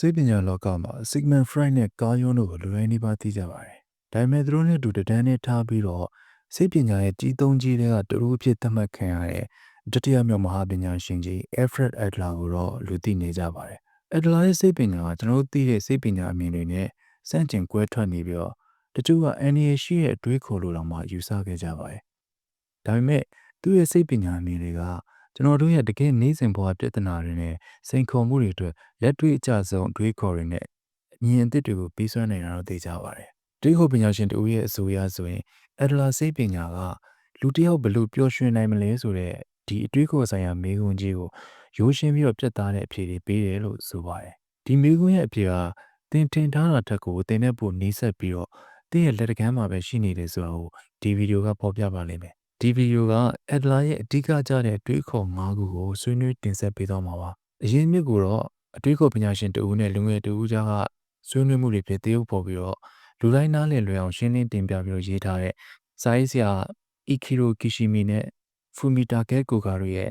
စိတ်ပညာလောကမှာ Sigmund Freud နဲ့ Carl Jung တို့ကိုလူတိုင်းနီးပါးသိကြပါတယ်။ဒါပေမဲ့သူတို့နဲ့အတူတန်းနဲ့ထားပြီးတော့စိတ်ပညာရဲ့ကြီးသုံးကြီးတွေကတူတူအဖြစ်သတ်မှတ်ခံရတဲ့တတိယမြောက်မဟာပညာရှင်ကြီး Alfred Adler ကိုတော့လူသိနေကြပါတယ်။ Adler ရဲ့စိတ်ပညာကကျွန်တော်တို့သိတဲ့စိတ်ပညာအမြင်တွေနဲ့စန့်ကျင်ကွဲထွက်နေပြီးတော့တချို့ကအန်ရီရှိရဲ့အတွေးခေါ်လို့တော့မှယူဆခဲ့ကြပါတယ်။ဒါပေမဲ့သူ့ရဲ့စိတ်ပညာအမြင်တွေက ကျွန်တော်တို့ရဲ့တကယ်နေစဉ်ဘဝပြဿနာတွေနဲ့စိန်ခေါ်မှုတွေအတွက်လက်တွေ့အကျဆုံးအတွေးခေါ်တွေနဲ့အမြင်အသစ်တွေကိုပြီးစွမ်းနိုင်တာတော့သိကြပါတယ်။တွေးခေါ်ပညာရှင်တူရဲ့အဆိုအရဆိုရင်အဒလာစိတ်ပညာကလူတစ်ယောက်ဘယ်လိုပျော်ရွှင်နိုင်မလဲဆိုတဲ့ဒီအတွေးခေါ်ဆိုင်ရာမေးခွန်းကြီးကိုရိုးရှင်းပြီးတော့ပြတ်သားတဲ့အဖြေတွေပေးတယ်လို့ဆိုပါတယ်။ဒီမေးခွန်းရဲ့အဖြေကသင်ထင်ထားတာတက်ကိုသင်နဲ့ပိုနှီးဆက်ပြီးတော့သင်ရဲ့လက်တကမ်းမှာပဲရှိနေတယ်ဆိုတာကိုဒီဗီဒီယိုကပေါ်ပြပါလိမ့်မယ်။ ဒီဗီဒီယိုကအက်ဒလာရဲ့အဓိကကျတဲ့တွေးခေါ်၅ခုကိုဆွေးနွေးတင်ဆက်ပေးသွားမှာပါ။အရင်မြစ်ကိုတော့အတွေးခေါ်ပညာရှင်တဦးနဲ့လူငယ်တဦးကြားကဆွေးနွေးမှုတွေဖြစ်တရုပ်ပေါ်ပြီးတော့လူတိုင်းနားလည်လွယ်အောင်ရှင်းလင်းတင်ပြပြီးတော့ရေးထားတဲ့စာရေးဆရာ Ikiro Kishimi နဲ့ Fumitake Koga တို့ရဲ့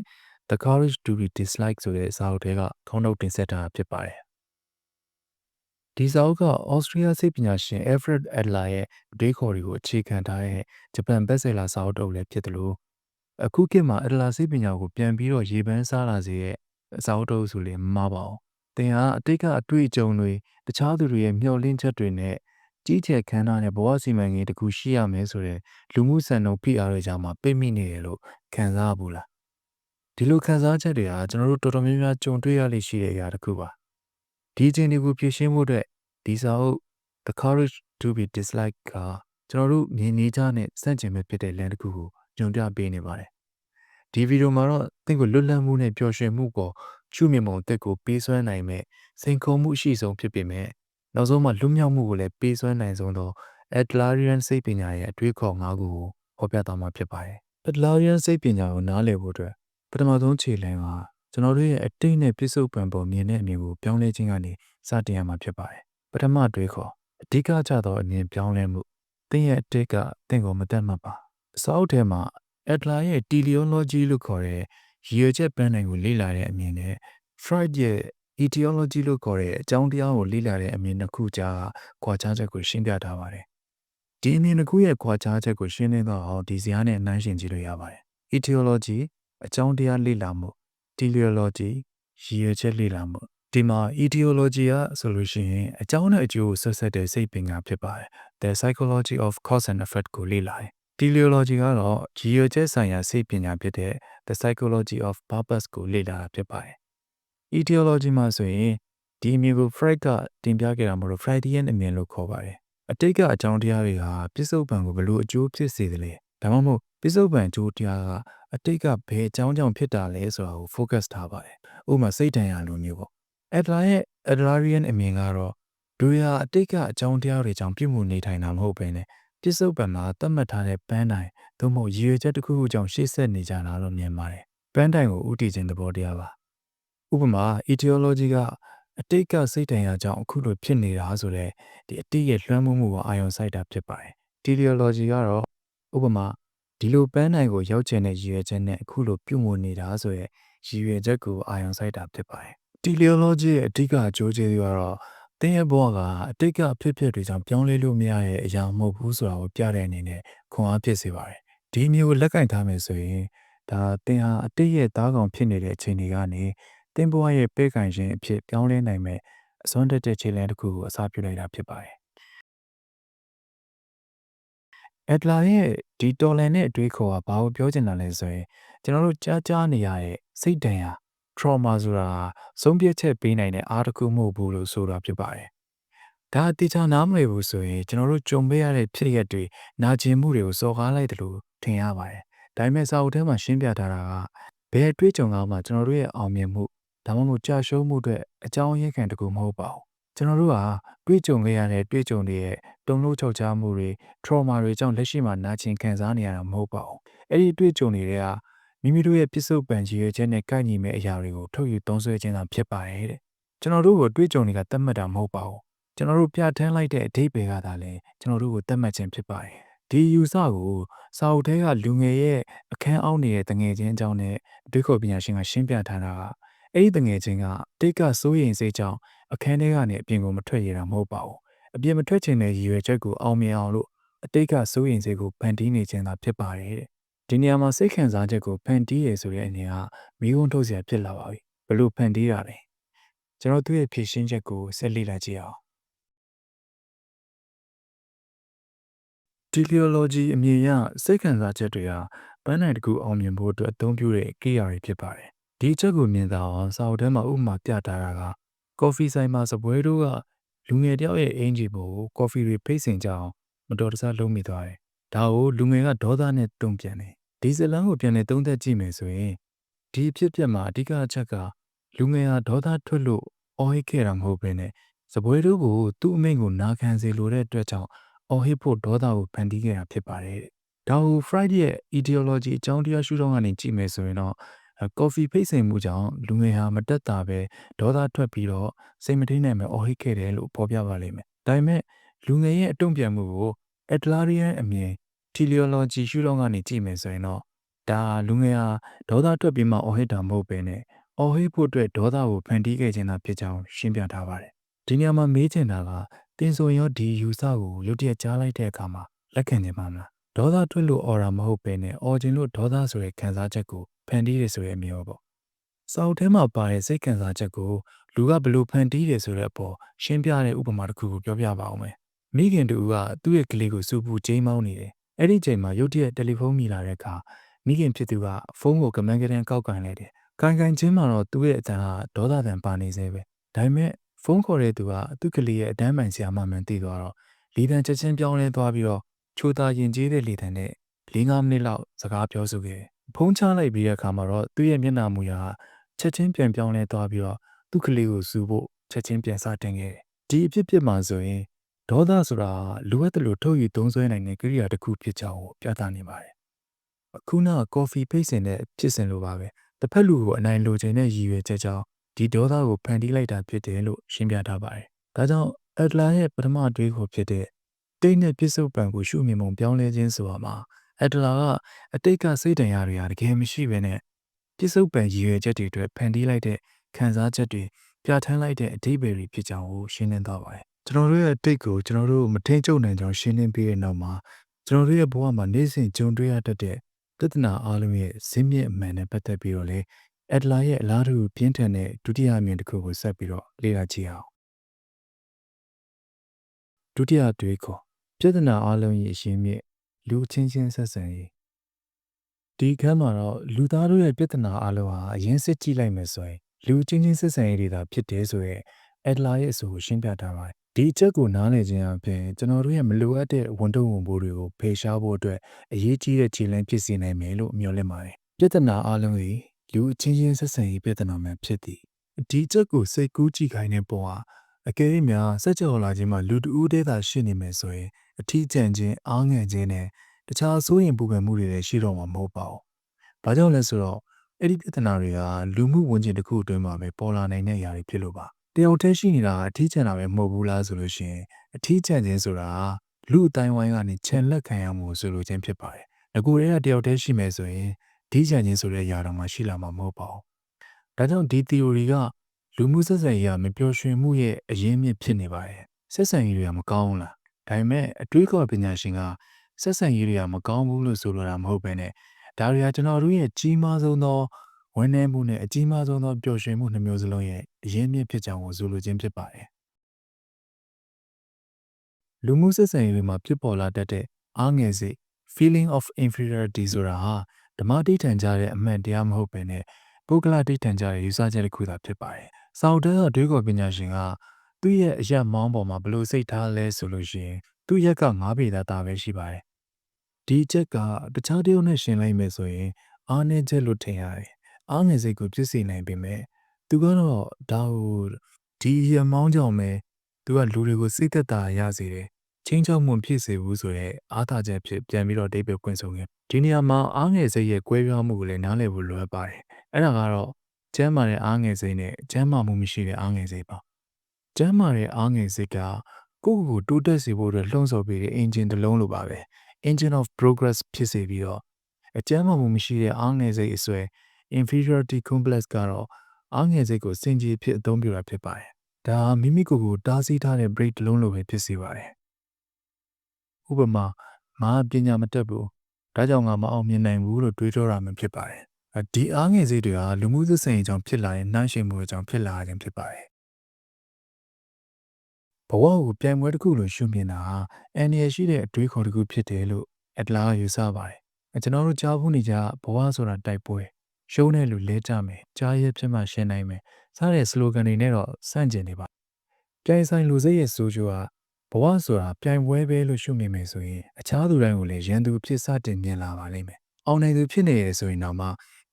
The Courage to be Disliked ဆိုတဲ့စာအုပ်ထဲကခေါင်းထုတ်တင်ဆက်ထားတာဖြစ်ပါတယ်။ ဒီစာအုပ်က Austria စိတ်ပညာရှင် Alfred Adler ရဲ့အတွေးခေါ်တွေကိုအခြေခံထားတဲ့ဂျပန်ဘက်ဆယ်လာစာအုပ်တစ်အုပ်လည်းဖြစ်တယ်လို့အခုခေတ်မှာ Adler စိတ်ပညာကိုပြန်ပြီးတော့ရေပန်းစားလာစေတဲ့စာအုပ်တစ်အုပ်ဆိုလည်းမမှားပါဘူး။သင်ဟာအတိတ်ကအတွေ့အကြုံတွေတခြားသူတွေရဲ့မျှော်လင့်ချက်တွေနဲ့ကြီးကျယ်ခမ်းနားတဲ့ဘဝစီမံကိန်းတစ်ခုရှိရမယ်ဆိုတဲ့လူမှုစံနှုန်းဖိအားတွေကြောင့်မှပိတ်မိနေတယ်လို့ခံစားရဘူးလားဒီလိုခံစားချက်တွေဟာကျွန်တော်တို့တော်တော်များများကြုံတွေ့ရလိမ့်ရှိတဲ့အရာတစ်ခုပါ ဒီအချိန်တွေကိုဖြည့်ရှင်းဖို့အတွက်ဒီစာအုပ် The Courage to be Disliked ကကျွန်တော်တို့မြင်နေကြတဲ့စန့်ကျင်မဲ့ဖြစ်တဲ့လမ်းတစ်ခုကိုညွှန်ပြပေးနေပါတယ်ဒီဗီဒီယိုမှာတော့သင်ကိုလွတ်လပ်မှုနဲ့ပျော်ရွှင်မှုကိုချူမြင်ပုံတက်ကိုပေးစွမ်းနိုင်မဲ့စိန်ခေါ်မှုအရှိဆုံးဖြစ်ပေမဲ့နောက်ဆုံးမှလွတ်မြောက်မှုကိုလည်းပေးစွမ်းနိုင်ဆုံးသော Adlerian စိတ်ပညာရဲ့အတွေးခေါ်၅ခုကိုဟောပြသွားမှာဖြစ်ပါတယ်။ Adlerian စိတ်ပညာကိုနားလည်ဖို့အတွက်ပထမဆုံးခြေလှမ်းက ကျွန်တော်တို့ရဲ့အတိတ်နဲ့ပြစ္ဆုတ်ပံပုံမြင်တဲ့အမြင်ကိုပြောင်းလဲခြင်းကနေစတင်ရမှာဖြစ်ပါတယ်။ပထမတွေးခေါ်အဓိကကျသောအမြင်ပြောင်းလဲမှုသင်ရဲ့အတိတ်ကသင်ကိုမတတ်မှတ်ပါ။အစောက်ထဲမှာ Adler ရဲ့ teleology လို့ခေါ်တဲ့ရည်ရွယ်ချက်ပန်းနိုင်ကိုလေ့လာတဲ့အမြင်နဲ့ Freud ရဲ့ etiology လို့ခေါ်တဲ့အကြောင်းတရားကိုလေ့လာတဲ့အမြင်နှစ်ခုကြားကွာခြားချက်ကိုရှင်းပြထားပါတယ်။ဒီအမြင်နှစ်ခုရဲ့ကွာခြားချက်ကိုရှင်းလင်းတော့အောင်ဒီဇာတ်နဲ့နှိုင်းယှဉ်ကြည့်လို့ရပါတယ်။ etiology အကြောင်းတရားလေ့လာမှု teleology ရည်ရွယ်ချက်လေ့လာမှုဒီမှာ etiology ကဆိုလို့ရှိရင်အကြောင်းနဲ့အကျိုးကိုဆက်ဆက်တဲ့စိတ်ပညာဖြစ်ပါတယ်။ The psychology of cause and effect ကိုလေ့လာတယ်။ teleology ကတော့ရည်ရွယ်ချက်ဆိုင်ရာစိတ်ပညာဖြစ်တဲ့ the psychology of purpose ကိုလေ့လာတာဖြစ်ပါတယ်။ etiology မှာဆိုရင်ဒီအမြင်ကို Freud ကတင်ပြခဲ့တာမလို့ Freudian အမြင်လို့ခေါ်ပါတယ်။အတိတ်ကအကြောင်းတရားတွေဟာပြစ္ဆုတ်ပံကိုဘလို့အကျိုးဖြစ်စေတယ်လဲ။ ဒါမှမဟုတ်ပြစ္ဆုတ်ပံအကျိုးတရားကအတိတ်ကဘယ်အကြောင်းကြောင့်ဖြစ်တာလဲဆိုတာကို focus ထားပါတယ်။ဥပမာစိတ်တန်ရာလိုမျိုးပေါ့။ Adler ရဲ့ Adlerian အမြင်ကတော့ဒူရာအတိတ်ကအကြောင်းတရားတွေကြောင့်ပြည့်မှုနေထိုင်တာမဟုတ်ဘဲနဲ့ပြစ္ဆုတ်ပံမှာသတ်မှတ်ထားတဲ့ပန်းတိုင်သို့မဟုတ်ရည်ရွယ်ချက်တစ်ခုခုကြောင့်ရှေ့ဆက်နေကြတာလို့မြင်ပါတယ်။ပန်းတိုင်ကိုဥတည်ခြင်းသဘောတရားပါ။ဥပမာ etiology ကအတိတ်ကစိတ်တန်ရာကြောင့်အခုလိုဖြစ်နေတာဆိုတဲ့ဒီအတိတ်ရဲ့လွှမ်းမိုးမှုကိုအာရုံစိုက်တာဖြစ်ပါတယ်။ teleology ကတော့ ဥပမာဒီလိုပန်းတိုင်ကိုရောက်ချင်တဲ့ရည်ရွယ်ချက်နဲ့အခုလိုပြုမှုနေတာဆိုရဲရည်ရွယ်ချက်ကိုအာရုံစိုက်တာဖြစ်ပါတယ်။ teleology ရဲ့အဓိကအကျိုးကျေးဇူးကတော့သင်ရဲ့ဘဝကအတိတ်ကအဖြစ်အပျက်တွေကြောင့်ပြောင်းလဲလို့မရတဲ့အရာမဟုတ်ဘူးဆိုတာကိုပြတဲ့အနေနဲ့ခွန်အားဖြစ်စေပါတယ်။ဒီမျိုးကိုလက်ကင်ထားမယ်ဆိုရင်ဒါသင်ဟာအတိတ်ရဲ့သားကောင်ဖြစ်နေတဲ့အချိန်တွေကနေသင်ဘဝရဲ့ပဲ့ကင်ခြင်းအဖြစ်ပြောင်းလဲနိုင်မဲ့အစွမ်းတက်တဲ့ခြေလှမ်းတစ်ခုကိုအစားပြုလိုက်တာဖြစ်ပါတယ်။ Adler ရဲ့ဒီတော်လန်တဲ့အတွေးခေါ်ကဘာကိုပြောချင်တာလဲဆိုရင်ကျွန်တော်တို့ကြားကြားနေရတဲ့စိတ်ဒဏ်ရာ trauma ဆိုတာဆုံးဖြတ်ချက်ပေးနိုင်တဲ့အားတစ်ခုမဟုတ်ဘူးလို့ဆိုတာဖြစ်ပါတယ်။ဒါအတိအကျနားမလည်ဘူးဆိုရင်ကျွန်တော်တို့ကြုံပေးရတဲ့ဖြစ်ရက်တွေနာကျင်မှုတွေကိုစော်ကားလိုက်တယ်လို့ထင်ရပါတယ်။ဒါပေမဲ့စာအုပ်ထဲမှာရှင်းပြထားတာကဘယ်အတွေ့အကြုံကမှကျွန်တော်တို့ရဲ့အောင်မြင်မှုဒါမှမဟုတ်ကြာရှုံးမှုတွေအကြောင်းရင်းခံတကူမဟုတ်ပါဘူး။ ကျွန်တော်တို့ဟာတွေ့ကြုံခဲ့ရတဲ့တွေ့ကြုံတွေရဲ့တုံ့လို့ချောက်ချားမှုတွေ trauma တွေကြောင့်လက်ရှိမှာနာကျင်ခံစားနေရတာမဟုတ်ပါဘူး။အဲ့ဒီတွေ့ကြုံတွေကမိမိတို့ရဲ့ပြစ္ဆုတ်ပံကြီးရဲ့ချက်နဲ့ကိုက်ညီမဲ့အရာတွေကိုထုတ်ယူသုံးစွဲခြင်းသာဖြစ်ပါတယ်တဲ့။ကျွန်တော်တို့ကိုတွေ့ကြုံတွေကတတ်မှတ်တာမဟုတ်ပါဘူး။ကျွန်တော်တို့ပြဋ္ဌာန်းလိုက်တဲ့အဓိပ္ပာယ်ကသာလဲကျွန်တော်တို့ကိုတတ်မှတ်ခြင်းဖြစ်ပါတယ်။ဒီယူဆကိုစာအုပ်ထဲကလူငယ်ရဲ့အခန်းအောက်နေတဲ့တငယ်ချင်းအကြောင်းနဲ့အတွေ့အခေါ်ပညာရှင်ကရှင်းပြထားတာက အဲ့ဒီတငယ်ချင်းကတိတ်ကစိုးရိမ်စိတ်ကြောင့်အခန်းထဲကနေအပြင်ကိုမထွက်ရတာမဟုတ်ပါဘူးအပြင်မထွက်ချင်တဲ့ရည်ရွယ်ချက်ကိုအောင်မြင်အောင်လို့အတိတ်ကစိုးရိမ်စိတ်ကိုဖန်တီးနေခြင်းသာဖြစ်ပါတယ်တဲ့ဒီနေရာမှာစိတ်ခံစားချက်ကိုဖန်တီးရဆိုတဲ့အနေကမိကုန်းထုတ်စရာဖြစ်လာပါပြီဘလို့ဖန်တီးတာလဲကျွန်တော်သူ့ရဲ့ဖြည့်ရှင်းချက်ကိုဆက်လေ့လာကြည့်အောင် teleology အမည်အရစိတ်ခံစားချက်တွေဟာပန်းနိုင်တစ်ခုအောင်မြင်ဖို့အတွက်အသုံးပြုတဲ့ကိရိယာတွေဖြစ်ပါတယ်။ ဒီအချက်ကိုမြင်သာအောင်စာအုပ်ထဲမှာဥပမာပြထားတာကကော်ဖီဆိုင်မှာစပွဲတို့ကလူငယ်တယောက်ရဲ့အင်ဂျီကိုကော်ဖီတွေဖိတ်စင်ကြအောင်မတော်တဆလုံးမိသွားတယ်။ဒါကိုလူငယ်ကဒေါသနဲ့တုံ့ပြန်တယ်။ဒီဇလန်ကိုပြန်လည်သုံးသပ်ကြည့်မယ်ဆိုရင်ဒီအဖြစ်အပျက်မှာအဓိကအချက်ကလူငယ်ဟာဒေါသထွက်လို့အော်ဟစ်ခဲ့တာမဟုတ်ဘဲနဲ့စပွဲတို့ကိုသူ့အမိန့်ကိုနာခံစေလိုတဲ့အတွက်ကြောင့်အော်ဟစ်ဖို့ဒေါသကိုဖန်တီးခဲ့တာဖြစ်ပါတယ်တဲ့။ဒါကို Freud ရဲ့ ideology အကြောင်းတရားရှုထောင့်ကနေကြည့်မယ်ဆိုရင်တော့ ကော်ဖီဖိတ်စိန်မှုကြောင့်လူငယ်ဟာမတက်တာပဲဒေါသထွက်ပြီးတော့စိတ်မထိန်နိုင်မဲ့အော်ဟစ်ခဲ့တယ်လို့ဖော်ပြပါလိမ့်မယ်။ဒါပေမဲ့လူငယ်ရဲ့အတုံ့ပြန်မှုကို Adlerian အမြင် teleology ရှုထောင့်ကနေကြည့်မယ်ဆိုရင်တော့ဒါလူငယ်ဟာဒေါသထွက်ပြီးမှအော်ဟစ်တာမဟုတ်ပဲနဲ့အော်ဟစ်ဖို့အတွက်ဒေါသကိုဖန်တီးခဲ့ခြင်းသာဖြစ်ကြောင်းရှင်းပြထားပါတယ်။ဒီနေရာမှာမေးချင်တာကတင်ဆိုရင်ရောဒီယူဆကိုရုတ်တရက်ကြားလိုက်တဲ့အခါမှာလက်ခံနေမှာမလားဒေါသထွက်လို့အော်တာမဟုတ်ပဲနဲ့အော်ခြင်းလို့ဒေါသဆိုတဲ့ခံစားချက်ကို ဖန်တီးရဆိုရဲ့အမျိုးပေါ့စာအုပ်ထဲမှာပါတဲ့စိတ်ခံစားချက်ကိုလူကဘယ်လိုဖန်တီးတယ်ဆိုတဲ့အပေါ်ရှင်းပြတဲ့ဥပမာတစ်ခုကိုပြောပြပါအောင်မယ်မိခင်တူကသူ့ရဲ့ကလေးကိုစူပူချိန်မောင်းနေတယ်အဲ့ဒီချိန်မှာရုတ်တရက်တယ်လီဖုန်းမိလာတဲ့အခါမိခင်ဖြစ်သူကဖုန်းကိုကမန်းကရန်ကောက်ကန်လိုက်တယ်ကန်ကန်ချင်းမှာတော့သူ့ရဲ့အတန်ဟာဒေါသတန်ပါနေသေးပဲဒါပေမဲ့ဖုန်းခေါ်တဲ့သူကသူ့ကလေးရဲ့အတန်းပန်ဆရာမမှန်သိသွားတော့လီတန်ချက်ချင်းပြောင်းလဲသွားပြီးတော့ချိုသာရင်ကျေးတဲ့လီတန်နဲ့၄-၅မိနစ်လောက်စကားပြောဆိုခဲ့ ဖုန်းချလိုက်ပြီးတဲ့အခါမှာတော့သူ့ရဲ့မျက်နှာမူရာချက်ချင်းပြန်ပြောင်းလဲသွားပြီးတော့သူ့ကလေးကိုစူဖို့ချက်ချင်းပြန်စတင်ခဲ့ဒီအဖြစ်ဖြစ်မှဆိုရင်ဒေါသဆိုတာလိုအပ်တယ်လို့ထုတ်ယူသုံးစွဲနိုင်တဲ့ကိရိယာတစ်ခုဖြစ်ကြောင်းကိုပြသနေပါတယ်အခုနကော်ဖီဖိတ်စင်တဲ့ဖြစ်စဉ်လိုပါပဲတစ်ဖက်လူကိုအနိုင်လိုချင်တဲ့ရည်ရွယ်ချက်ကြောင့်ဒီဒေါသကိုဖန်တီးလိုက်တာဖြစ်တယ်လို့ရှင်းပြထားပါတယ်။ဒါကြောင့်အက်တလာရဲ့ပထမအတွေးခေါ်ဖြစ်တဲ့တိတ်နဲ့ပြစ္ဆုတ်ပံကိုရှုမြင်ပုံပြောင်းလဲခြင်းဆိုတာမှာ အက်တလာကအတိတ်ကစိတ်တန်ရာတွေဟာတကယ်မရှိဘဲနဲ့ပြစ္ဆုတ်ပံရည်ရွယ်ချက်တွေအတွက်ဖန်တီးလိုက်တဲ့ခံစားချက်တွေပြဋ္ဌာန်းလိုက်တဲ့အဓိပ္ပာယ်တွေဖြစ်ကြောင်းကိုရှင်းလင်းသွားပါတယ်။ကျွန်တော်တို့ရဲ့တိတ်ကိုကျွန်တော်တို့မထိန်ချုပ်နိုင်ကြောင်းရှင်းလင်းပြီးတဲ့နောက်မှာကျွန်တော်တို့ရဲ့ဘဝမှာနေ့စဉ်ကြုံတွေ့ရတတ်တဲ့ပြဿနာအလုံးရဲ့ဇင်းမြင့်အမှန်နဲ့ပတ်သက်ပြီးတော့လေအက်ဒလာရဲ့အလားတူပြင်းထန်တဲ့ဒုတိယအမြင်တစ်ခုကိုဆက်ပြီးတော့လေ့လာကြည့်အောင်ဒုတိယတွေးခေါ်ပြဿနာအလုံးရဲ့အရှင်းမြစ် လူချင်းချင်းဆက်ဆံရေးဒီခန်းမှာတော့လူသားတို့ရဲ့ပြဿနာအလုံးဟာအရင်စစ်ကြည့်လိုက်မယ်ဆိုရင်လူချင်းချင်းဆက်ဆံရေးတွေသာဖြစ်တယ်ဆိုရဲအက်ဒလာရဲ့အဆိုကိုရှင်းပြထားပါတယ်ဒီအချက်ကိုနားလည်ခြင်းအပြင်ကျွန်တော်တို့ရဲ့မလိုအပ်တဲ့ဝန်တုံဝန်ပိုးတွေကိုဖေရှားဖို့အတွက်အရေးကြီးတဲ့ခြေလှမ်းဖြစ်စေနိုင်မယ်လို့မျှော်လင့်ပါတယ်ပြဿနာအလုံးကြီးလူအချင်းချင်းဆက်ဆံရေးပြဿနာမှဖြစ်သည်ဒီချက်ကိုစိတ်ကူးကြည့်ခိုင်းတဲ့ပုံဟာအကယ်၍များစက်ကြော်လာခြင်းမှာလူတဦးတည်းသာရှိနေမယ်ဆိုရင် အထီးကျန်ခြင်းအားငယ်ခြင်းနဲ့တခြားဆိုးရင်ပူပန်မှုတွေလည်းရှိတော့မှာမဟုတ်ပါဘူး။ဘာကြောင့်လဲဆိုတော့အဲ့ဒီပြဿနာတွေကလူမှုဝန်ကျင်တစ်ခုအတွင်းမှာပဲပေါ်လာနိုင်တဲ့အရာတွေဖြစ်လို့ပါ။တယောက်တည်းရှိနေတာအထီးကျန်တာပဲမဟုတ်ဘူးလားဆိုလို့ရှိရင်အထီးကျန်ခြင်းဆိုတာလူအတိုင်းဝိုင်းကနေခြံလက်ခံရမှုဆိုလိုခြင်းဖြစ်ပါတယ်။ငကိုယ်တည်းကတယောက်တည်းရှိမယ်ဆိုရင်ဒီကြံခြင်းဆိုတဲ့အရာတော့မှရှိလာမှာမဟုတ်ပါဘူး။ဒါကြောင့်ဒီ theory ကလူမှုဆက်ဆံရေးကမပျော်ရွှင်မှုရဲ့အရင်းမြစ်ဖြစ်နေပါတယ်။ဆက်ဆံရေးတွေကမကောင်းဘူးလား။ ဒါပေမဲ့အတွေးခေါ်ပညာရှင်ကဆက်ဆံရေးတွေကမကောင်းဘူးလို့ဆိုလိုတာမဟုတ်ဘဲနဲ့ဒါတွေကကျွန်တော်တို့ရဲ့ကြီးမားဆုံးသောဝန်내မှုနဲ့အကြီးမားဆုံးသောပျော်ရွှင်မှုနှမျိုးစလုံးရဲ့အရင်းမြစ်ဖြစ်ကြောင်းကိုဆိုလိုခြင်းဖြစ်ပါတယ်။လူမှုဆက်ဆံရေးတွေမှာဖြစ်ပေါ်လာတတ်တဲ့အားငယ်စိတ် feeling of inferiority ဆိုတာဟာဓမ္မတိဋ္ဌံကြတဲ့အမှန်တရားမဟုတ်ဘဲနဲ့ပုဂ္ဂလတိဋ္ဌံကြတဲ့ယူဆချက်တစ်ခုသာဖြစ်ပါတယ်။စာအုပ်ထဲကတွေးခေါ်ပညာရှင်က သူ့ရဲ့အရက်မောင်းပေါ်မှာဘလို့စိတ်ထားလဲဆိုလို့ရှိရင်သူ့ရက်က၅ပေသာတာပဲရှိပါတယ်။ဒီချက်ကတခြားတယောက်နဲ့ရှင်လိုက်မယ်ဆိုရင် အားနည်းချက်လို့ထင်ရတယ်။အားငယ်စိတ်ကိုပြည့်စုံနိုင်ပေမဲ့သူကတော့ဒါကိုဒီရက်မောင်းကြောင့်ပဲသူကလူတွေကိုစိတ်သက်သာရစေတယ်ချင်းချောက်မှုဖြစ်စေဘူးဆိုတဲ့အားသာချက်ဖြစ်ပြန်ပြီးတော့ဒိတ်ပဲကွင်းဆုံးခဲ့ဒီနေရာမှာအားငယ်စိတ်ရဲ့ကွဲပြားမှုကိုလည်းနားလည်ဖို့လိုအပ်ပါတယ်အဲ့ဒါကတော့ကျမ်းမာတဲ့အားငယ်စိတ်နဲ့ကျမ်းမာမှုမရှိတဲ့အားငယ်စိတ်ပါ ကျမ်းမာတဲ့အားငယ်စိတ်ကကိုယ့်ကိုယ်တိုးတက်စေဖို့အတွက်လှုံ့ဆော်ပေးတဲ့ engine တစ်လုံးလိုပါပဲ engine of progress ဖြစ်စေပြီးတော့အကျမ်းမာမှုမရှိတဲ့အားငယ်စိတ်အစွဲ inferiority complex ကတော့အားငယ်စိတ်ကိုစင်ကြီးဖြစ်အသုံးပြုတာဖြစ်ပါတယ်။ဒါဟာမိမိကိုယ်ကိုတားဆီးထားတဲ့ break တစ်လုံးလိုပဲဖြစ်စေပါတယ်။ဥပမာငါပညာမတတ်ဘူး။ဒါကြောင့်ငါမအောင်မြင်နိုင်ဘူးလို့တွေးကြောတာမျိုးဖြစ်ပါတယ်။ဒီအားငယ်စိတ်တွေဟာလူမှုသက်ဆိုင်ရာကြောင့်ဖြစ်လာတဲ့နှိုင်းယှဉ်မှုတွေကြောင့်ဖြစ်လာခြင်းဖြစ်ပါတယ်။ ဘဝကိုပြိုင်ပွဲတစ်ခုလိုရှုမြင်တာဟာအန်ရရှိတဲ့အတွေးခေါ်တစ်ခုဖြစ်တယ်လို့အက်တလာကယူဆပါတယ်။ကျွန်တော်တို့ကြားဘူးနေကြဘဝဆိုတာတိုက်ပွဲရှုံးတဲ့လူလဲကြမယ်ကြားရဖြစ်မှရှင်းနိုင်မယ်စတဲ့ slogan တွေနဲ့တော့စန့်ကျင်နေပါပြိုင်ဆိုင်လူစိတ်ရဲ့ဆိုကြဟာဘဝဆိုတာပြိုင်ပွဲပဲလို့ရှုမြင်မယ်ဆိုရင်အခြားသူတိုင်းကိုလည်းရန်သူဖြစ်စတင်မြင်လာပါလိမ့်မယ်အောင်နိုင်သူဖြစ်နေရဆိုရင်တော့မှ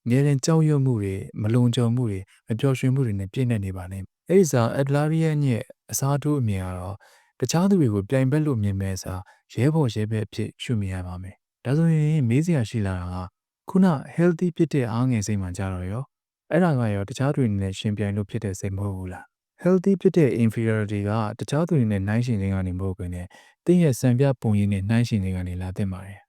ငယ်ရင်ကြောက်ရွံ့မှုတွေမလုံခြုံမှုတွေမပျော်ရွှင်မှုတွေနဲ့ပြည့်နေနေပါလိမ့်မယ်အဲ့ဒီစားအက်ဒလာရီယန်ရဲ့အစားထိုးအမြင်ကတော့တခြားသူတွေကိုပြိုင်ဘက်လို့မြင်မဲ့စားရဲဘော်ရဲဘက်အဖြစ်ရှုမြင်ရပါမယ်ဒါဆိုရင်မေးစရာရှိလာတာကခုန healthy ဖြစ်တဲ့အားငယ်စိတ်မှကြတော့ရောအဲ့ဒါကရောတခြားသူတွေနဲ့ရှင်ပြိုင်လို့ဖြစ်တဲ့စိတ်မဟုတ်ဘူးလား healthy ဖြစ်တဲ့ inferiority ကတခြားသူတွေနဲ့နှိုင်းယှဉ်ခြင်းကနေမဟုတ်ဘဲနဲ့တင်းရဲ့စံပြပုံရင်းနဲ့နှိုင်းယှဉ်ခြင်းကနေလာတဲ့ပါတယ်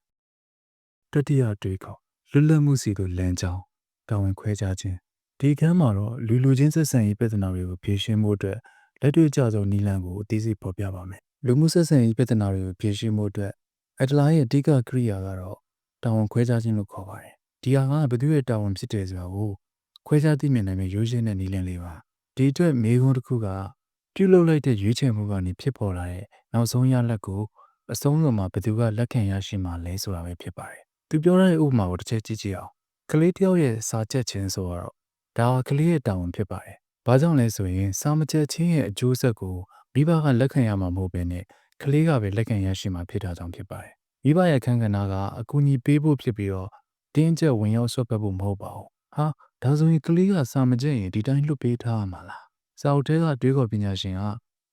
တတိယတွေးခေါ်လွတ်လပ်မှုစီတို့လမ်းကြောင်းတာဝန်ခွဲခြားခြင်းဒီကမ်းမှာတော့လူလူချင်းဆက်ဆံရေးပြဿနာတွေကိုဖြေရှင်းဖို့အတွက် လက်တွေ့ကျဆုံးနည်းလမ်းကိုအသေးစိတ်ဖော်ပြပါမယ်လူမှုဆက်ဆံရေးပြဿနာတွေကိုဖြေရှင်းဖို့အတွက်အတလာရဲ့အဓိကကရိယာကတော့တာဝန်ခွဲခြားခြင်းလို့ခေါ်ပါတယ်ဒီဟာကဘယ်သူရဲ့တာဝန်ဖြစ်တယ်ဆိုတာကိုခွဲခြားသိမြင်နိုင်မယ့်ရိုးရှင်းတဲ့နည်းလမ်းလေးပါဒီအတွက်မေးခွန်းတစ်ခုကပြုလုပ်လိုက်တဲ့ရွေးချယ်မှုကနေဖြစ်ပေါ်လာတဲ့နောက်ဆုံးရလဒ်ကိုအဆုံးစွန်မှာဘယ်သူကလက်ခံရရှိမှာလဲဆိုတာပဲဖြစ်ပါတယ်သူပြောတဲ့ဥပမာကိုတစ်ချက်ကြည့်ကြည့်အောင်ကလေးတယောက်ရဲ့စာချက်ခြင်းဆိုတော့ဒါကကလေးရဲ့တာဝန်ဖြစ်ပါတယ် ဘာကြောင့်လဲဆိုရင်စာမချက်ချင်းရဲ့အကျိုးဆက်ကိုမိဘကလက်ခံရမှာမဟုတ်ဘဲနဲ့ကလေးကပဲလက်ခံရရှိမှာဖြစ်တာကြောင့်ဖြစ်ပါတယ်မိဘရဲ့အခန်းကဏ္ဍကအကူအညီပေးဖို့ဖြစ်ပြီးတော့တင်းကျပ်ဝင်ရောက်ဆွတ်ဖက်ဖို့မဟုတ်ပါဘူးဟာဒါဆိုရင်ကလေးကစာမကျက်ရင်ဒီတိုင်းလွတ်ပေးထားရမှာလားစာအုပ်ထဲကတွေးခေါ်ပညာရှင်က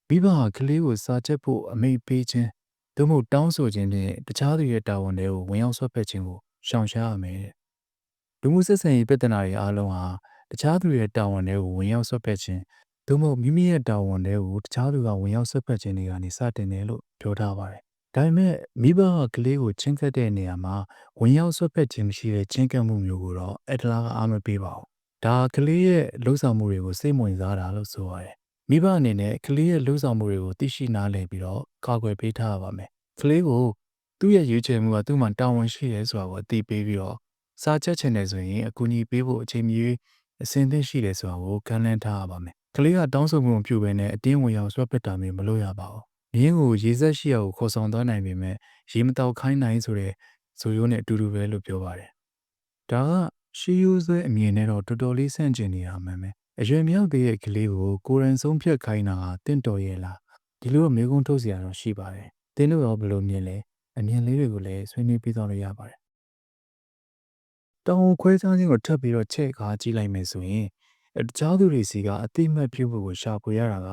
မိဘဟာကလေးကိုစာချက်ဖို့အမိတ်ပေးခြင်းသို့မဟုတ်တောင်းဆိုခြင်းဖြင့်တခြားသူရဲ့တာဝန်တွေကိုဝင်ရောက်ဆွတ်ဖက်ခြင်းကိုရှောင်ရှားရမယ်တဲ့လူမှုဆက်ဆံရေးပြဿနာတွေအားလုံးဟာ တခြားသူရဲ့တာဝန်တွေကိုဝင်ရောက်ဆွတ်ဖက်ခြင်းသို့မဟုတ်မိမိရဲ့တာဝန်တွေကိုတခြားသူကဝင်ရောက်ဆွတ်ဖက်ခြင်းတွေကနေစတင်တယ်လို့ပြောထားပါတယ်ဒါပေမဲ့မိဘကကလေးကိုချင်းကပ်တဲ့နေရာမှာဝင်ရောက်ဆွတ်ဖက်ခြင်းမရှိတဲ့ချင်းကပ်မှုမျိုးကိုတော့အက်တလာကအားမပေးပါဘူး။ဒါကလေးရဲ့လှုပ်ဆောင်မှုတွေကိုစိတ်ဝင်စားတာလို့ဆိုရတယ်။မိဘအနေနဲ့ကလေးရဲ့လှုပ်ဆောင်မှုတွေကိုသိရှိနားလည်ပြီးတော့ကာကွယ်ပေးထားရပါမယ်။ကလေးကိုသူ့ရဲ့ရွေးချယ်မှုကသူ့မှာတာဝန်ရှိတယ်ဆိုတာကိုအသိပေးပြီးတော့စာချက်ချင်တယ်ဆိုရင်အကူအညီပေးဖို့အချိန်မီ အစဉ်သင့်ရှိတယ်ဆိုတာကိုကမ်းလှမ်းထားရပါမယ်။ကလေးကတောင်းဆိုမှုမပြုဘဲနဲ့အတင်းဝင်ရောက်ဆွတ်ဖက်တာမျိုးမလုပ်ရပါဘူး။မြင်းကိုရေဆက်ရှိရာကိုခေါ်ဆောင်သွားနိုင်ပေမဲ့ရေမတောက်ခိုင်းနိုင်ဆိုတဲ့ဇိုရိုးနဲ့အတူတူပဲလို့ပြောပါတယ်။ဒါကရှီယူဆွဲအမြင်နဲ့တော့တော်တော်လေးဆန့်ကျင်နေတာမှန်ပဲ။အရွယ်မြောက်သေးတဲ့ကလေးကိုကိုရန်ဆုံးဖြတ်ခိုင်းတာဟာတင့်တော်ရဲ့လား။ဒီလိုမေးခွန်းထုတ်စရာတော့ရှိပါတယ်။တင်းတို့ရောဘယ်လိုမြင်လဲ။အမြင်လေးတွေကိုလည်းဆွေးနွေးပြီးသွားလို့ရပါတယ်။ တောင်ခွဲခြားခြင်းကိုထပ်ပြီးတော့ချက်ကားကြည့်လိုက်မယ်ဆိုရင်တခြားသူတွေစီကအတိမတ်ပြုဖို့ကိုရှာဖွေရတာက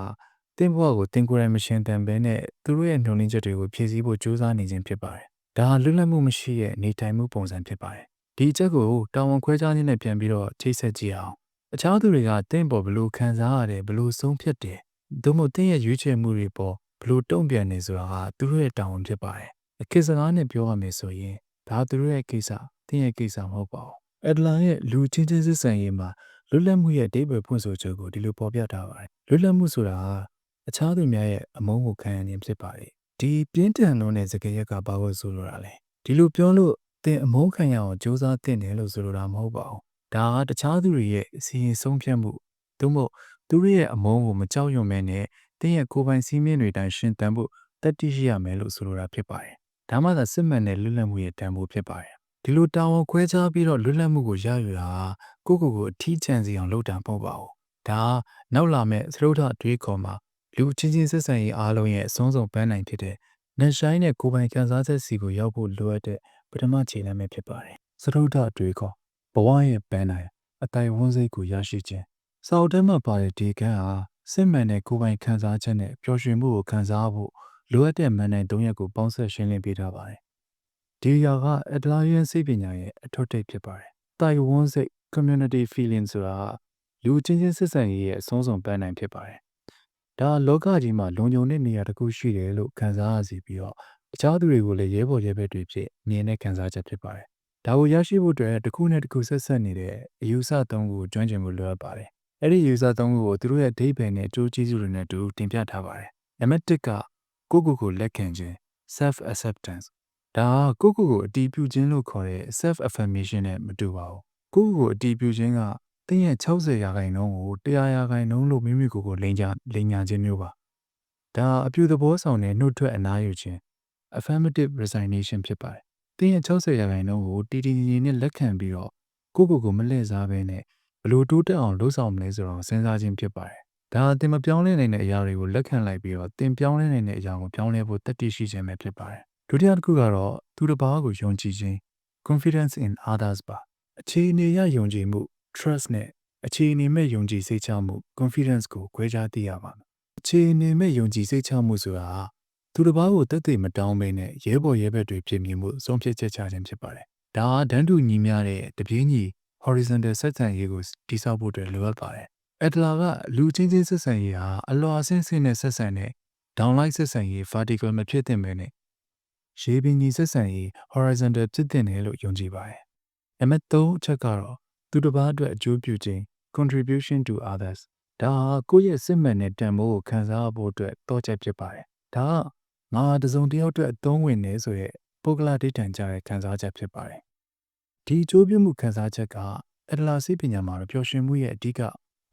တင်းဘဝကိုတင်းကိုယ်တိုင်မရှင်တန်ဘဲနဲ့သူတို့ရဲ့နှုံနှင်းချက်တွေကိုဖြည့်ဆည်းဖို့ကြိုးစားနေခြင်းဖြစ်ပါတယ်။ဒါဟာလွတ်လပ်မှုမရှိတဲ့နေထိုင်မှုပုံစံဖြစ်ပါတယ်။ဒီအချက်ကိုတာဝန်ခွဲခြားခြင်းနဲ့ပြန်ပြီးတော့ချိတ်ဆက်ကြည့်အောင်။အခြားသူတွေကတင်းပေါ်ဘလို့ခံစားရတယ်ဘလို့ဆုံးဖြတ်တယ်။သို့မဟုတ်တင်းရဲ့ရွေးချယ်မှုတွေပေါ်ဘလို့တုံ့ပြန်နေဆိုတာကသူတို့ရဲ့တာဝန်ဖြစ်ပါတယ်။အခက်စကားနဲ့ပြောရမယ်ဆိုရင်ဒါသူတို့ရဲ့ကိစ္စ တင်းရဲ့ကိစ္စမဟုတ်ပါဘူး။အက်ဒလာရဲ့လူချင်းချင်းစစ်ဆန်ရေးမှာလွတ်လပ်မှုရဲ့အတိတ်ပဲဖွင့်ဆိုချက်ကိုဒီလိုပေါ်ပြထားပါတယ်။လွတ်လပ်မှုဆိုတာကအခြားသူများရဲ့အမုန်းကိုခံရခြင်းဖြစ်ပါတယ်။ဒီပြင်းထန်လုံးတဲ့စကားရက်ကဘာလို့ဆိုလိုတာလဲ။ဒီလိုပြောလို့သင်အမုန်းခံရအောင်စူးစမ်းသင့်တယ်လို့ဆိုလိုတာမဟုတ်ပါဘူး။ဒါကတခြားသူတွေရဲ့အစီရင်ဆုံးဖြတ်မှုသို့မဟုတ်သူတို့ရဲ့အမုန်းကိုမကြောက်ရွံ့မဲနဲ့သင်ရဲ့ကိုယ်ပိုင်စည်းမျဉ်းတွေတိုင်းရှင်သန်ဖို့တတ်သိရှိရမယ်လို့ဆိုလိုတာဖြစ်ပါတယ်။ဒါမှသာစစ်မှန်တဲ့လွတ်လပ်မှုရဲ့တန်ဖိုးဖြစ်ပါတယ်။ ဒီလိုတာဝန်ခွဲခြားပြီးတော့လွတ်လပ်မှုကိုရယူတာကိုကိုကိုအထီးကျန်စီအောင်လုပ်တာမဟုတ်ပါဘူး။ဒါနောက်လာမဲ့သရုတ်ထအတွေးခေါ်မှာလူချင်းချင်းဆက်ဆံရေးအားလုံးရဲ့အဆုံးစုံပန်းနိုင်ဖြစ်တဲ့နန်ရှိုင်းတဲ့ကိုယ်ပိုင်ခံစားချက်စီကိုရောက်ဖို့လိုအပ်တဲ့ပထမခြေလှမ်းပဲဖြစ်ပါတယ်။သရုတ်ထအတွေးခေါ်ဘဝရဲ့ပန်းနိုင်အတိုင်ဝန်းစိတ်ကိုရရှိခြင်းစာအုပ်ထဲမှာပါတဲ့ဒီကံဟာစစ်မှန်တဲ့ကိုယ်ပိုင်ခံစားချက်နဲ့ပျော်ရွှင်မှုကိုခံစားဖို့လိုအပ်တဲ့မန်နိုင်၃ရက်ကိုပေါင်းဆက်ရှင်းလင်းပေးထားပါတယ်။ ဒီရာကအက်ဒလာရီယန်စိတ်ပညာရဲ့အထွတ်ထိပ်ဖြစ်ပါတယ်။တိုင်ဝန်းစိတ် community feeling ဆိုတာလူချင်းချင်းဆက်ဆံရေးရဲ့အဆုံးစွန်ပန်းနိုင်ဖြစ်ပါတယ်။ဒါလောကကြီးမှာလုံခြုံတဲ့နေရာတစ်ခုရှိတယ်လို့ခံစားရစီပြီးတော့တခြားသူတွေကိုလည်းရဲဘော်ရဲဘက်တွေဖြစ်မြင်တဲ့ခံစားချက်ဖြစ်ပါတယ်။ဒါကိုရရှိဖို့အတွက်တစ်ခုနဲ့တစ်ခုဆက်ဆက်နေတဲ့အယူဆသုံးခုကိုကျွမ်းကျင်မှုလိုအပ်ပါတယ်အဲ့ဒီ user သုံးခုကိုသူတို့ရဲ့အဓိပ္ပာယ်နဲ့အကျိုးကျေးဇူးတွေနဲ့အတူတင်ပြထားပါတယ်နံပါတ်1ကကိုယ့်ကိုယ်ကိုလက်ခံခြင်း self acceptance ဒါကကိုယ့်ကိုယ်ကိုအတည်ပြုခြင်းလို့ခေါ်တဲ့ self affirmation နဲ့မတူပါဘူးကိုယ့်ကိုယ်ကိုအတည်ပြုခြင်းကတင်းရဲ့60ရာခိုင်နှုန်းကို100ရာခိုင်နှုန်းလို့မိမိကိုယ်ကိုလိန်ကြလိန်ညာခြင်းမျိုးပါဒါအပြုသဘောဆောင်တဲ့နှုတ်ထွက်အနားယူခြင်း affirmative resignation ဖြစ်ပါတယ်တင်းရဲ့60ရာခိုင်နှုန်းကိုတည်တည်ငြိမ်ငြိမ်နဲ့လက်ခံပြီးတော့ကိုယ့်ကိုယ်ကိုမလှည့်စားဘဲနဲ့ဘလို့တိုးတက်အောင်လှုပ်ဆောင်မလဲဆိုတော့စဉ်းစားခြင်းဖြစ်ပါတယ်ဒါအတင်မပြောင်းလဲနိုင်တဲ့အရာတွေကိုလက်ခံလိုက်ပြီးတော့တင်ပြောင်းလဲနိုင်တဲ့အရာကိုပြောင်းလဲဖို့တတ်သိရှိခြင်းပဲဖြစ်ပါတယ် ဒုတိယတစ်ခုကတော့သူတစ်ပါးကိုယုံကြည်ခြင်း confidence in others ပါအခြေအနေရယုံကြည်မှု trust နဲ့အခြေအနေမဲ့ယုံကြည်စိတ်ချမှု confidence ကိုခွဲခြားသိရပါမယ်အခြေအနေမဲ့ယုံကြည်စိတ်ချမှုဆိုတာသူတစ်ပါးကိုတက်သိမတောင်းဘဲနဲ့ရဲဘော်ရဲဘက်တွေဖြစ်မြင်မှုဆုံးဖြတ်ချက်ချခြင်းဖြစ်ပါတယ်ဒါကဒန်းတူညီမျှတဲ့တပြေးညီ horizontal ဆက်ဆံရေးကိုတည်ဆောက်ဖို့အတွက်လိုအပ်ပါတယ်အက်ဒလာကလူချင်းချင်းဆက်ဆံရေးဟာအလွာအဆင့်ဆင့်နဲ့ဆက်ဆံတဲ့ downline ဆက်ဆံရေး vertical မဖြစ်သင့်ပဲနဲ့ ရေပင်ကြီးဆက်ဆံရေး horizontal ဖြစ်သင့်တယ်လို့ယုံကြည်ပါတယ်။နံပါတ်3အချက်ကတော့သူတစ်ပါးအတွက်အကျိုးပြုခြင်း contribution to others ဒါဟာကိုယ့်ရဲ့စစ်မှန်တဲ့တန်ဖိုးကိုခံစားဖို့အတွက်တောချက်ဖြစ်ပါတယ်။ဒါကငါတစုံတစ်ယောက်အတွက်အသုံးဝင်နေဆိုရဲပုဂ္ဂလဒိဋ္ဌံကြတဲ့ခံစားချက်ဖြစ်ပါတယ်။ဒီအကျိုးပြုမှုခံစားချက်ကအဒလာစိပညာမှာတော့ပျော်ရွှင်မှုရဲ့အဓိက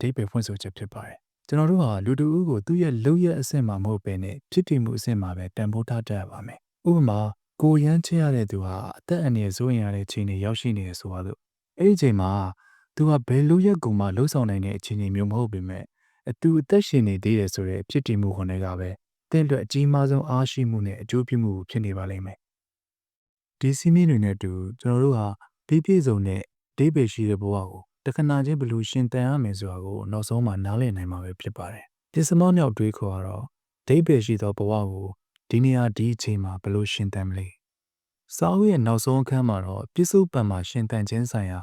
ဒိဗ္ဗေဖွင့်ဆိုချက်ဖြစ်ပါတယ်။ကျွန်တော်တို့ဟာလူတဦးကိုသူ့ရဲ့လုံရအဆင့်မှာမဟုတ်ဘဲနဲ့ဖြစ်တည်မှုအဆင့်မှာပဲတန်ဖိုးထားတတ်ရပါမယ်။ ဥပမာကိုရမ်းချရတဲ့သူဟာအသက်အန္တရာယ်စိုးရင်ရတဲ့အခြေအနေရောက်ရှိနေရဆိုတော့အဲ့ဒီအချိန်မှာသူကဘယ်လူရက်ကိုမှလှုပ်ဆောင်နိုင်တဲ့အခြေအနေမျိုးမဟုတ်ပေမဲ့အတူအသက်ရှင်နေသေးတယ်ဆိုတဲ့ဖြစ်တည်မှုခွန်တွေကပဲတင့်အတွက်အကြီးမားဆုံးအားရှိမှုနဲ့အကျိုးပြုမှုဖြစ်နေပါလိမ့်မယ်။ဒီစီမင်းတွေနဲ့အတူကျွန်တော်တို့ဟာပြီးပြည့်စုံတဲ့ဒိဗေရှိတဲ့ဘဝကိုတခဏချင်းဘယ်လိုရှင်တန်ရမယ်ဆိုတာကိုနောက်ဆုံးမှနားလည်နိုင်မှာပဲဖြစ်ပါတယ်။ဒီစမောမြောက်တွေးခေါ်ကတော့ဒိဗေရှိသောဘဝကို ဒီနေရာဒီအချိန်မှာဘယ်လိုရှင်တန်မလဲ။စာအုပ်ရဲ့နောက်ဆုံးအခန်းမှာတော့ပြစ္ဆုတ်ပံမှာရှင်တန်ခြင်းဆိုင်ရာ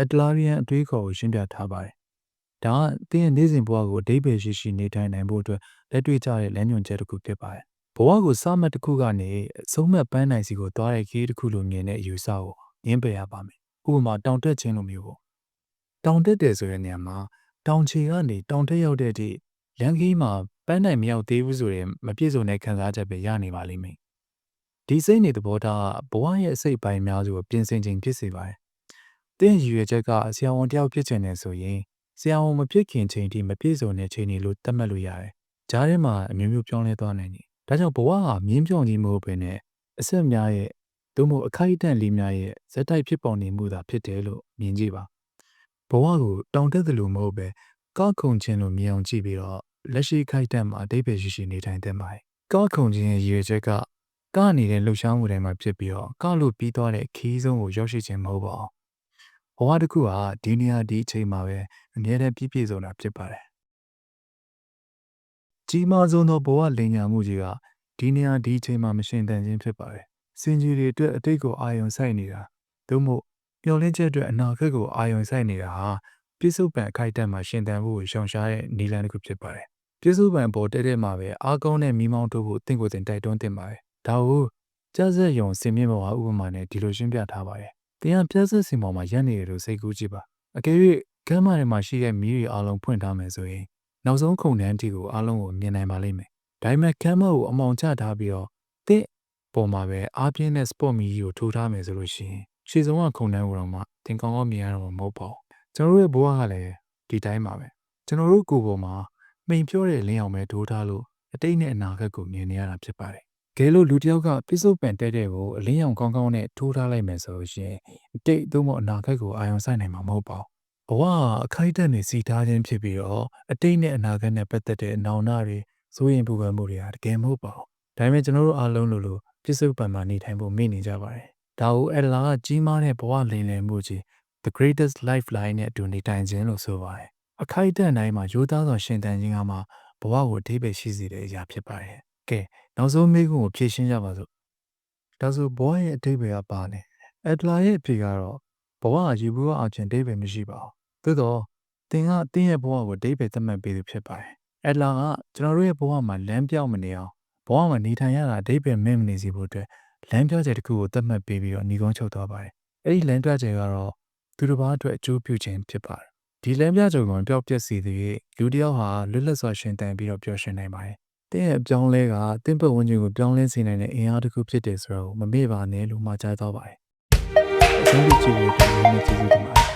အတလာရီယန်အတွေးခေါ်ကိုရှင်းပြထားပါတယ်။ဒါကတင်းရဲ့နေ့စဉ်ဘဝကိုအဓိပ္ပာယ်ရှိရှိနေထိုင်နိုင်ဖို့အတွက်လက်တွေ့ကျတဲ့လမ်းညွှန်ချက်တစ်ခုဖြစ်ပါတယ်။ဘဝကိုစမှတ်တစ်ခုကနေအဆုံးမဲ့ပန်းနိုင်စီကိုသွားတဲ့ခီးတစ်ခုလိုမြင်တဲ့အယူဆကိုငင်းပယ်ရပါမယ်။ဥပမာတောင်တက်ခြင်းလိုမျိုးပေါ့။တောင်တက်တယ်ဆိုတဲ့နေရာမှာတောင်ခြေကနေတောင်တက်ရောက်တဲ့အထိလမ်းခီးမှာ ပန်းနိုင်မရောက်သေးဘူးဆိုရင်မပြည့်စုံတဲ့ခံစားချက်ပဲရနေပါလိမ့်မယ်။ဒီစိတ်နေသဘောထားဘဝရဲ့အစိတ်ပိုင်းများစုကိုပြင်ဆင်ခြင်းဖြစ်စေပါတယ်။တင်းရည်ရွယ်ချက်ကဆရာဝန်တယောက်ဖြစ်ချင်တယ်ဆိုရင်ဆရာဝန်မဖြစ်ခင်ချိန်ထိမပြည့်စုံတဲ့ချိန်တွေလို့သတ်မှတ်လို့ရတယ်။ဂျားထဲမှာအမျိုးမျိုးပြောင်းလဲသွားနိုင်တယ်။ဒါကြောင့်ဘဝဟာမြင်းပြောင်ကြီးမဟုတ်ဘဲနဲ့အဆက်များရဲ့သို့မဟုတ်အခိုက်အတန့်လေးများရဲ့ဇက်တိုက်ဖြစ်ပေါ်နေမှုသာဖြစ်တယ်လို့မြင်ကြည့်ပါ။ဘဝကိုတောင်တက်သလိုမဟုတ်ပဲကောက်ခုံခြင်းလို့မြင်အောင်ကြည့်ပြီးတော့ လက်ရှိခိုက်တန့်မှာအတိတ်ပဲရှိရှိနေထိုင်သင့်ပါတယ်။ကောက်ခုံခြင်းရဲ့ရည်ရွယ်ချက်ကကနေတဲ့လှုပ်ရှားမှုတွေမှာဖြစ်ပြီးတော့ကောက်လို့ပြီးသွားတဲ့ခီးဆုံးကိုရောက်ရှိခြင်းမဟုတ်ပါဘူး။ဘဝတစ်ခုဟာဒီနေရာဒီအချိန်မှာပဲအမြဲတမ်းပြည့်ပြည့်စုံတာဖြစ်ပါတယ်။ကြီးမားဆုံးသောဘဝလင်ညာမှုကြီးကဒီနေရာဒီအချိန်မှာမရှင်တန်ခြင်းဖြစ်ပါတယ်။စင်ကြီးတွေအတွက်အတိတ်ကိုအာရုံစိုက်နေတာသို့မဟုတ်မျောလင်းချက်အတွက်အနာဂတ်ကိုအာရုံစိုက်နေတာဟာပြစ္ဆုတ်ပံအခိုက်အတန့်မှာရှင်တန်ဖို့ကိုရှောင်ရှားတဲ့နည်းလမ်းတစ်ခုဖြစ်ပါတယ်။ ပြစ္ဆုတ်ပံပေါ်တက်တဲ့မှာပဲအားကောင်းတဲ့မိမောင်းတို့ကိုတင့်ကိုယ်တင်တိုက်တွန်းတင်ပါတယ်။ဒါကိုကြားဆက်ယုံစင်မြင့်ဘဝဥပမာနဲ့ဒီလိုရှင်းပြထားပါတယ်။တင်ကပြည့်စက်စင်ပေါ်မှာရပ်နေရလို့စိတ်ကူးကြည့်ပါ။အကယ်၍ကမ်းမထဲမှာရှိတဲ့မီးတွေအလုံးဖွင့်ထားမယ်ဆိုရင်နောက်ဆုံးခုံနှန်းတီကိုအလုံးကိုမြင်နိုင်ပါလိမ့်မယ်။ဒါပေမဲ့ကမ်းမကိုအမောင်ချထားပြီးတော့တစ်ပေါ်မှာပဲအားပြင်းတဲ့ spot မီးကိုထိုးထားမယ်ဆိုလို့ရှိရင်ခြေစုံကခုံနှန်းကိုတော့မှတင်ကောင်းကောင်းမြင်ရတော့မဟုတ်ပါဘူး။ကျွန်တော်တို့ရဲ့ဘဝကလည်းဒီတိုင်းပါပဲ။ကျွန်တော်တို့ကိုယ်ပေါ်မှာ မိန်ပြောတဲ့လင်းအောင်ပဲထိုးထားလို့အတိတ်နဲ့အနာဂတ်ကိုမြင်နေရတာဖြစ်ပါတယ်။ကဲလို့လူတစ်ယောက်ကပြစ္ဆုတ်ပန်တဲတဲ့ကိုအလင်းရောင်ကောင်းကောင်းနဲ့ထိုးထားလိုက်မယ်ဆိုလို့ရှိရင်အတိတ်သို့မဟုတ်အနာဂတ်ကိုအာရုံစိုက်နိုင်မှာမဟုတ်ပါဘူး။ဘဝအခိုက်အတန့်နေစီထားခြင်းဖြစ်ပြီးတော့အတိတ်နဲ့အနာဂတ်နဲ့ပတ်သက်တဲ့အနောင်နာတွေစိုးရင်ပူပန်မှုတွေကတကယ်မဟုတ်ပါဘူး။ဒါပေမဲ့ကျွန်တော်တို့အားလုံးလိုလိုပြစ္ဆုတ်ပန်မှာနေထိုင်ဖို့မေ့နေကြပါတယ်။ဒါကိုအဒလာကကြီးမားတဲ့ဘဝလိမ်လည်မှုကြီး the greatest lifeline နဲ့အတူနေထိုင်ခြင်းလို့ဆိုပါတယ်။ အခိုက်အတန့်တိုင်းမှာရိုးသားစွာရှင်သန်ခြင်းကမှဘဝကိုအထိပ္ပယ်ရှိစေတဲ့အရာဖြစ်ပါတယ်။ကဲနောက်ဆုံးမေးခွန်းကိုဖြေရှင်းကြပါစို့။ဒါဆိုဘဝရဲ့အထိပ္ပယ်ကပါလဲ။အဒလာရဲ့အဖြေကတော့ဘဝကယူဘူးအချင်းအထိပ္ပယ်မရှိပါဘူး။သို့တော့သင်ကတင်းရဲ့ဘဝကိုအထိပ္ပယ်သတ်မှတ်ပေးသူဖြစ်ပါတယ်။အဒလာကကျွန်တော်တို့ရဲ့ဘဝမှာလမ်းပြောင်းမနေအောင်ဘဝမှာနေထိုင်ရတာအထိပ္ပယ်မင်းမနေစီဖို့အတွက်လမ်းပြောချက်တစ်ခုကိုသတ်မှတ်ပေးပြီးတော့ညီကုန်းချုပ်သွားပါတယ်။အဲ့ဒီလမ်းပြချက်ကတော့သူတစ်ပါးအတွက်အကျိုးပြုခြင်းဖြစ်ပါတယ်။ ဒီဒီလမ်းပြကြုံကပျောက်ပြက်စီသည်လူတစ်ယောက်ဟာလွတ်လပ်စွာရှင်သန်ပြီးတော့ပျော်ရွှင်နိုင်ပါတယ်။တင်းရဲ့အပြောင်းလဲကတင်းပတ်ဝန်းကျင်ကိုပြောင်းလဲစေနိုင်တဲ့အင်အားတစ်ခုဖြစ်တယ်ဆိုတော့မမေ့ပါနဲ့လို့မှာကြားတော့ပါတယ်။အဆုံးထိကြည့်ပြီးတော့ဒီနေ့ကျေးဇူးတင်